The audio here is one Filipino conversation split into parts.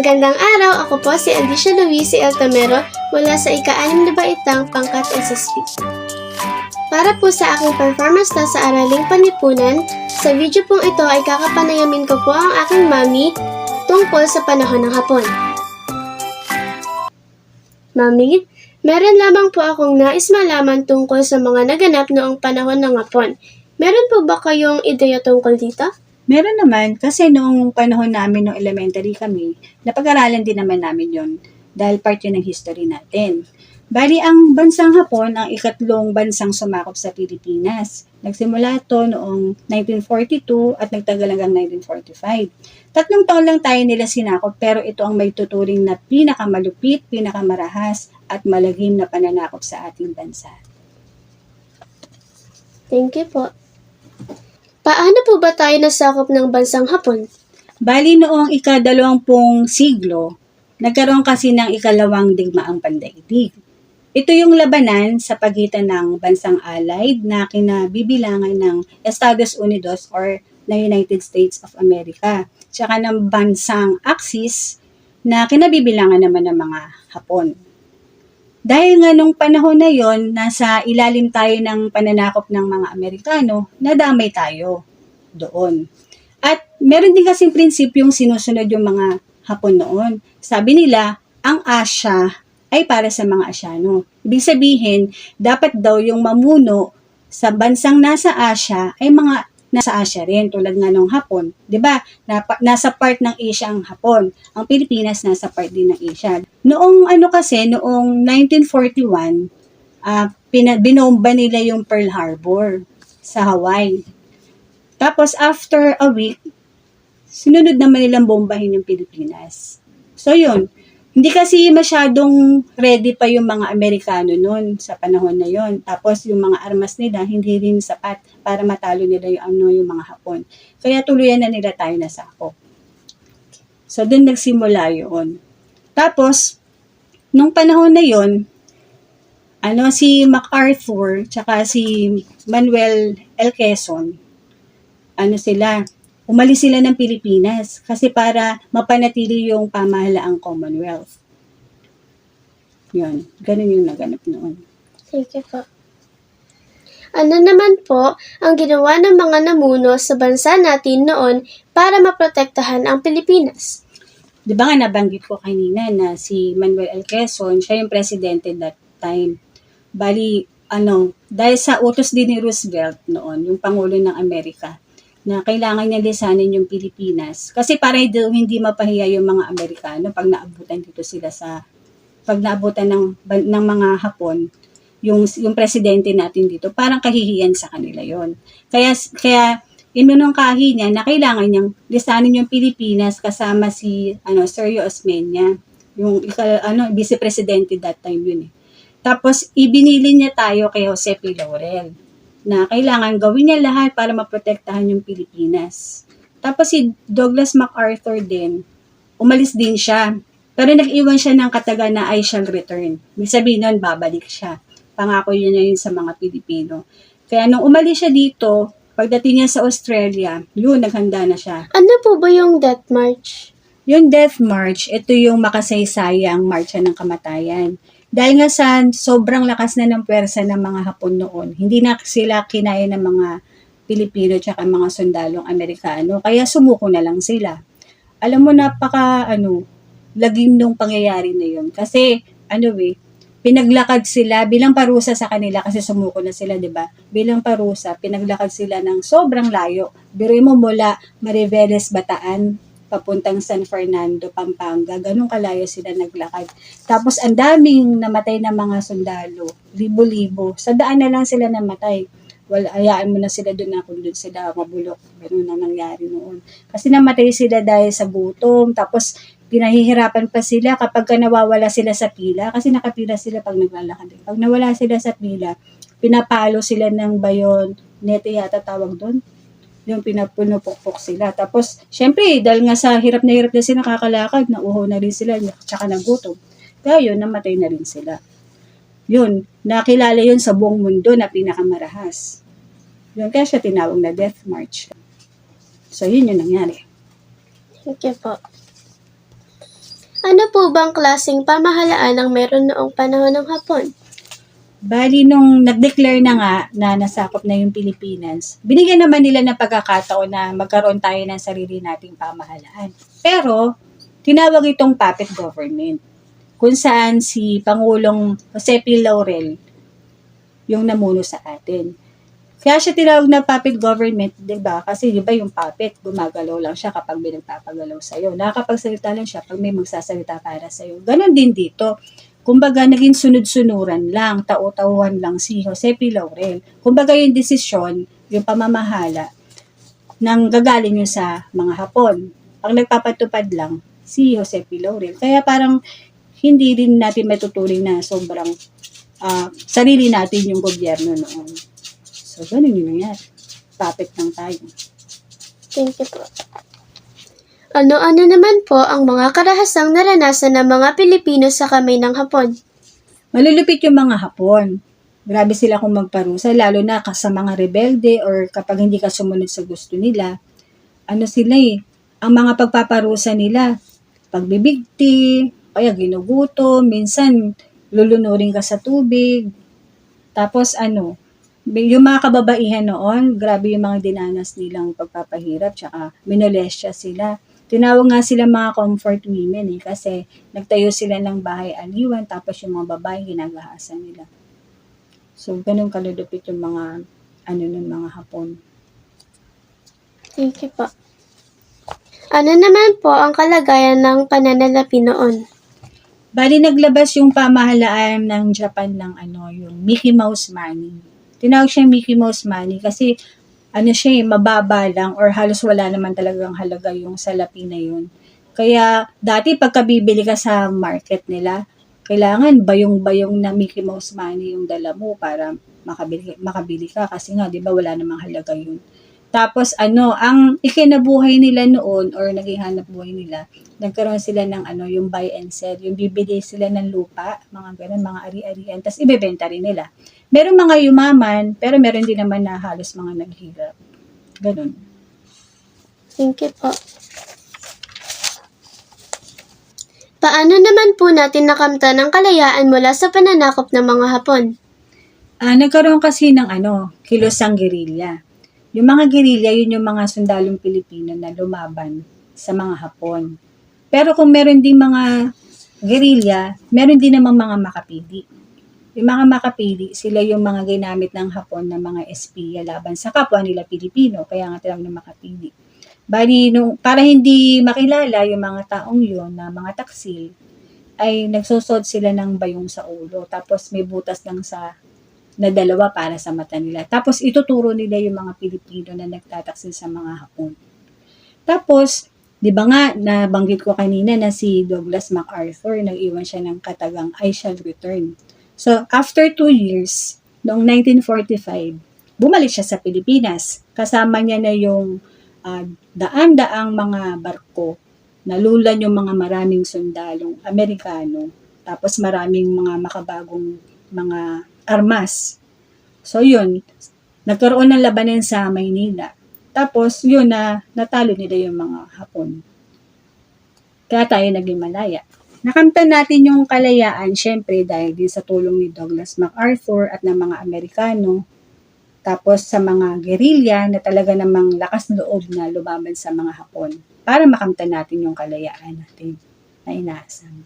Magandang araw, ako po si Alicia Luis Altamero mula sa ika-anim na baitang pangkat SSP. Para po sa aking performance na sa Araling Panipunan, sa video pong ito ay kakapanayamin ko po ang aking mami tungkol sa panahon ng hapon. Mami, meron lamang po akong nais malaman tungkol sa mga naganap noong panahon ng hapon. Meron po ba kayong ideya tungkol dito? Meron naman, kasi noong panahon namin, nung elementary kami, napag-aralan din naman namin yon dahil part yun ng history natin. Bali, ang bansang Hapon ang ikatlong bansang sumakop sa Pilipinas. Nagsimula to noong 1942 at nagtagal hanggang 1945. Tatlong taon lang tayo nila sinakop pero ito ang may tuturing na pinakamalupit, pinakamarahas at malagim na pananakop sa ating bansa. Thank you po. Paano po ba tayo nasakop ng bansang hapon? Bali noong ikadalawampung siglo, nagkaroon kasi ng ikalawang digmaang pandaigdig. Ito yung labanan sa pagitan ng bansang Allied na kinabibilangan ng Estados Unidos or na United States of America, tsaka ng bansang Axis na kinabibilangan naman ng mga Hapon. Dahil nga nung panahon na yon, nasa ilalim tayo ng pananakop ng mga Amerikano, nadamay tayo doon. At meron din kasing prinsipyong sinusunod yung mga Hapon noon. Sabi nila, ang Asya ay para sa mga Asyano. Ibig sabihin, dapat daw yung mamuno sa bansang nasa Asya ay mga nasa Asya rin, tulad nga ng Hapon. 'Di ba? Nasa part ng Asia ang Hapon. Ang Pilipinas nasa part din ng Asia. Noong ano kasi, noong 1941, ah pina- binomba nila yung Pearl Harbor sa Hawaii. Tapos after a week, sinunod naman nilang bombahin yung Pilipinas. So yun, hindi kasi masyadong ready pa yung mga Amerikano noon sa panahon na yon. Tapos yung mga armas nila hindi rin sapat para matalo nila yung ano yung mga Hapon. Kaya tuluyan na nila tayo na sakop. So doon nagsimula yun. Tapos nung panahon na yon, ano si MacArthur tsaka si Manuel L. Quezon, ano sila, umalis sila ng Pilipinas kasi para mapanatili yung pamahalaang Commonwealth. Yun, ganun yung naganap noon. You po. Ano naman po ang ginawa ng mga namuno sa bansa natin noon para maprotektahan ang Pilipinas? Di ba nga nabanggit ko kanina na si Manuel L. Quezon, siya yung presidente that time. Bali, ano, dahil sa utos din ni Roosevelt noon, yung Pangulo ng Amerika, na kailangan niya lisanin yung Pilipinas. Kasi para hindi mapahiya yung mga Amerikano pag naabutan dito sila sa pag naabutan ng, ng mga Hapon, yung, yung presidente natin dito, parang kahihiyan sa kanila yon Kaya, kaya inunongkahi niya na kailangan niyang lisanin yung Pilipinas kasama si ano Sergio Osmeña, yung ano vice presidente that time yun eh. Tapos ibinili niya tayo kay Jose P. Laurel na kailangan gawin niya lahat para maprotektahan yung Pilipinas. Tapos si Douglas MacArthur din, umalis din siya. Pero nag-iwan siya ng kataga na I shall return. Ibig sabihin nun, babalik siya. Pangako yun niya yun sa mga Pilipino. Kaya nung umalis siya dito, pagdating niya sa Australia, yun, naghanda na siya. Ano po ba yung Death March? Yung Death March, ito yung makasaysayang marcha ng kamatayan. Dahil nga sa sobrang lakas na ng pwersa ng mga Hapon noon, hindi na sila kinaya ng mga Pilipino at mga sundalong Amerikano, kaya sumuko na lang sila. Alam mo, napaka, ano, lagim nung pangyayari na yun. Kasi, ano eh, pinaglakad sila bilang parusa sa kanila kasi sumuko na sila, 'di ba? Bilang parusa, pinaglakad sila ng sobrang layo. Biruin mo mula Mariveles, Bataan, papuntang San Fernando, Pampanga. Ganun kalayo sila naglakad. Tapos ang daming namatay na mga sundalo, libo-libo. Sa daan na lang sila namatay. Wala, hayaan mo na sila doon na kung doon sila mabulok. Ganun na nangyari noon. Kasi namatay sila dahil sa gutom. Tapos pinahihirapan pa sila kapag ka nawawala sila sa pila. Kasi nakapila sila pag naglalakad. Pag nawala sila sa pila, pinapalo sila ng bayon. Nete yata tawag doon yung pinapupukpok sila. Tapos, syempre, dahil nga sa hirap na hirap na sila nakakalakad, nauho na rin sila, tsaka nagutom. Kaya yun, namatay na rin sila. Yun, nakilala yun sa buong mundo na pinakamarahas. Yun, kaya siya tinawag na Death March. So, yun yung nangyari. Thank you po. Ano po bang klaseng pamahalaan ang meron noong panahon ng Hapon? Bali, nung nag-declare na nga na nasakop na yung Pilipinas, binigyan naman nila ng pagkakataon na magkaroon tayo ng sarili nating pamahalaan. Pero, tinawag itong puppet government, kung saan si Pangulong Jose P. Laurel yung namuno sa atin. Kaya siya tinawag na puppet government, di ba? Kasi di ba yung puppet, gumagalaw lang siya kapag may nagpapagalaw sa'yo. Nakakapagsalita lang siya pag may magsasalita para sa'yo. Ganon din dito. Kumbaga, naging sunod-sunuran lang, tao-tauhan lang si Jose P. Laurel. Kumbaga, yung desisyon, yung pamamahala, nang gagaling yun sa mga Hapon. Ang nagpapatupad lang, si Jose P. Laurel. Kaya parang hindi rin natin matuturing na sobrang ah, sarili natin yung gobyerno noon. So, ganun yun nangyari. Puppet lang tayo. Thank you po. Ano-ano naman po ang mga karahasang naranasan ng mga Pilipino sa kamay ng Hapon? Malulupit yung mga Hapon. Grabe sila kung magparusa, lalo na sa mga rebelde or kapag hindi ka sumunod sa gusto nila. Ano sila eh, ang mga pagpaparusa nila, pagbibigti, kaya ginuguto, minsan lulunurin ka sa tubig. Tapos ano, yung mga kababaihan noon, grabe yung mga dinanas nilang pagpapahirap, tsaka minolesya sila. Tinawag nga sila mga comfort women eh, kasi nagtayo sila ng bahay aliwan, tapos yung mga babae ginagahasan nila. So, ganun kalulupit yung mga, ano nun, mga hapon. Thank you po. Ano naman po ang kalagayan ng pananalapi noon? Bali, naglabas yung pamahalaan ng Japan ng ano, yung Mickey Mouse Money. Tinawag siya Mickey Mouse Money kasi ano siya eh, mababa lang or halos wala naman talagang halaga yung salapi na yun. Kaya dati pagka bibili ka sa market nila, kailangan bayong-bayong na Mickey Mouse money yung dala mo para makabili, makabili ka kasi nga 'di ba wala namang halaga yun. Tapos ano, ang ikinabuhay nila noon or naging hanap buhay nila, nagkaroon sila ng ano, yung buy and sell, yung bibili sila ng lupa, mga ganun, mga ari-arian, tapos ibebenta rin nila. Meron mga yumaman, pero meron din naman na halos mga naghirap. Ganun. Thank you po. Paano naman po natin nakamta ng kalayaan mula sa pananakop ng mga Hapon? Ah, nagkaroon kasi ng ano, kilosang gerilya. Yung mga gerilya, yun yung mga sundalong Pilipino na lumaban sa mga Hapon. Pero kung meron din mga gerilya, meron din namang mga makapili. Yung mga makapili, sila yung mga ginamit ng Hapon na mga espiya laban sa kapwa nila Pilipino. Kaya nga tinawag na makapili. Bali, nung, para hindi makilala yung mga taong yun na mga taksil, ay nagsusod sila ng bayong sa ulo. Tapos may butas lang sa na dalawa para sa mata nila. Tapos ituturo nila yung mga Pilipino na nagtataksil sa mga Hapon. Tapos, di ba nga, nabanggit ko kanina na si Douglas MacArthur, nag-iwan siya ng katagang I shall return. So, after two years, noong 1945, bumalik siya sa Pilipinas. Kasama niya na yung ah, daan-daang mga barko, nalulan yung mga maraming sundalong Amerikano, tapos maraming mga makabagong mga armas. So yun, nagkaroon ng labanan sa Maynila. Tapos yun na natalo nila yung mga Hapon. Kaya tayo naging malaya. Nakamtan natin yung kalayaan, syempre dahil din sa tulong ni Douglas MacArthur at ng mga Amerikano. Tapos sa mga gerilya na talaga namang lakas loob na lumaban sa mga Hapon para makamtan natin yung kalayaan natin na inaasam.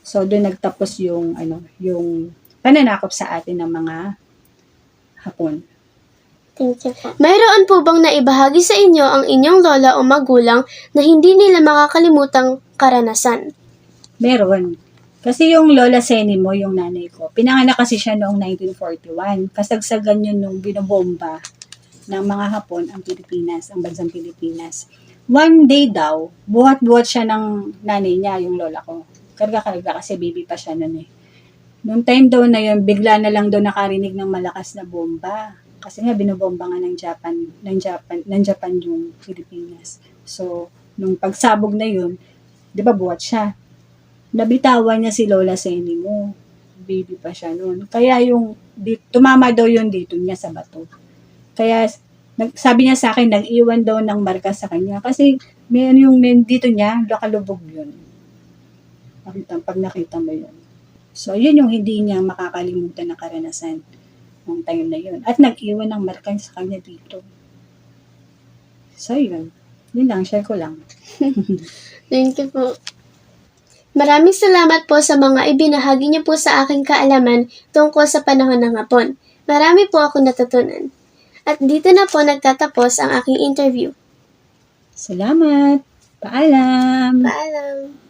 So doon nagtapos yung ano, yung pananakop sa atin ng mga Hapon. Thank you. Mayroon po bang naibahagi sa inyo ang inyong lola o magulang na hindi nila makakalimutang karanasan? Meron. Kasi yung Lola Seni mo, yung nanay ko, pinanganak kasi siya noong 1941. Kasagsagan yun nung binobomba ng mga Hapon ang Pilipinas, ang bansang Pilipinas. One day daw, buhat-buhat siya ng nanay niya, yung lola ko. Karga-karga kasi baby pa siya noon eh. Noong time daw na yun, bigla na lang daw nakarinig ng malakas na bomba. Kasi nga binobomba nga ng Japan, ng Japan, ng Japan yung Pilipinas. So, nung pagsabog na yun, 'di ba buhat siya. Nabitawan niya si Lola Seni mo. Baby pa siya noon. Kaya yung di, tumama daw yun dito niya sa bato. Kaya nag, sabi niya sa akin, nag-iwan daw ng marka sa kanya. Kasi may ano yung men dito niya, nakalubog yun. Pag, pag nakita mo yun. So, yun yung hindi niya makakalimutan na karanasan ng time na yun. At nag-iwan ng marka sa kanya dito. So, yun. Yun lang, share ko lang. Thank you po. Maraming salamat po sa mga ibinahagi niyo po sa aking kaalaman tungkol sa panahon ng hapon. Marami po ako natutunan. At dito na po nagtatapos ang aking interview. Salamat! Paalam! Paalam!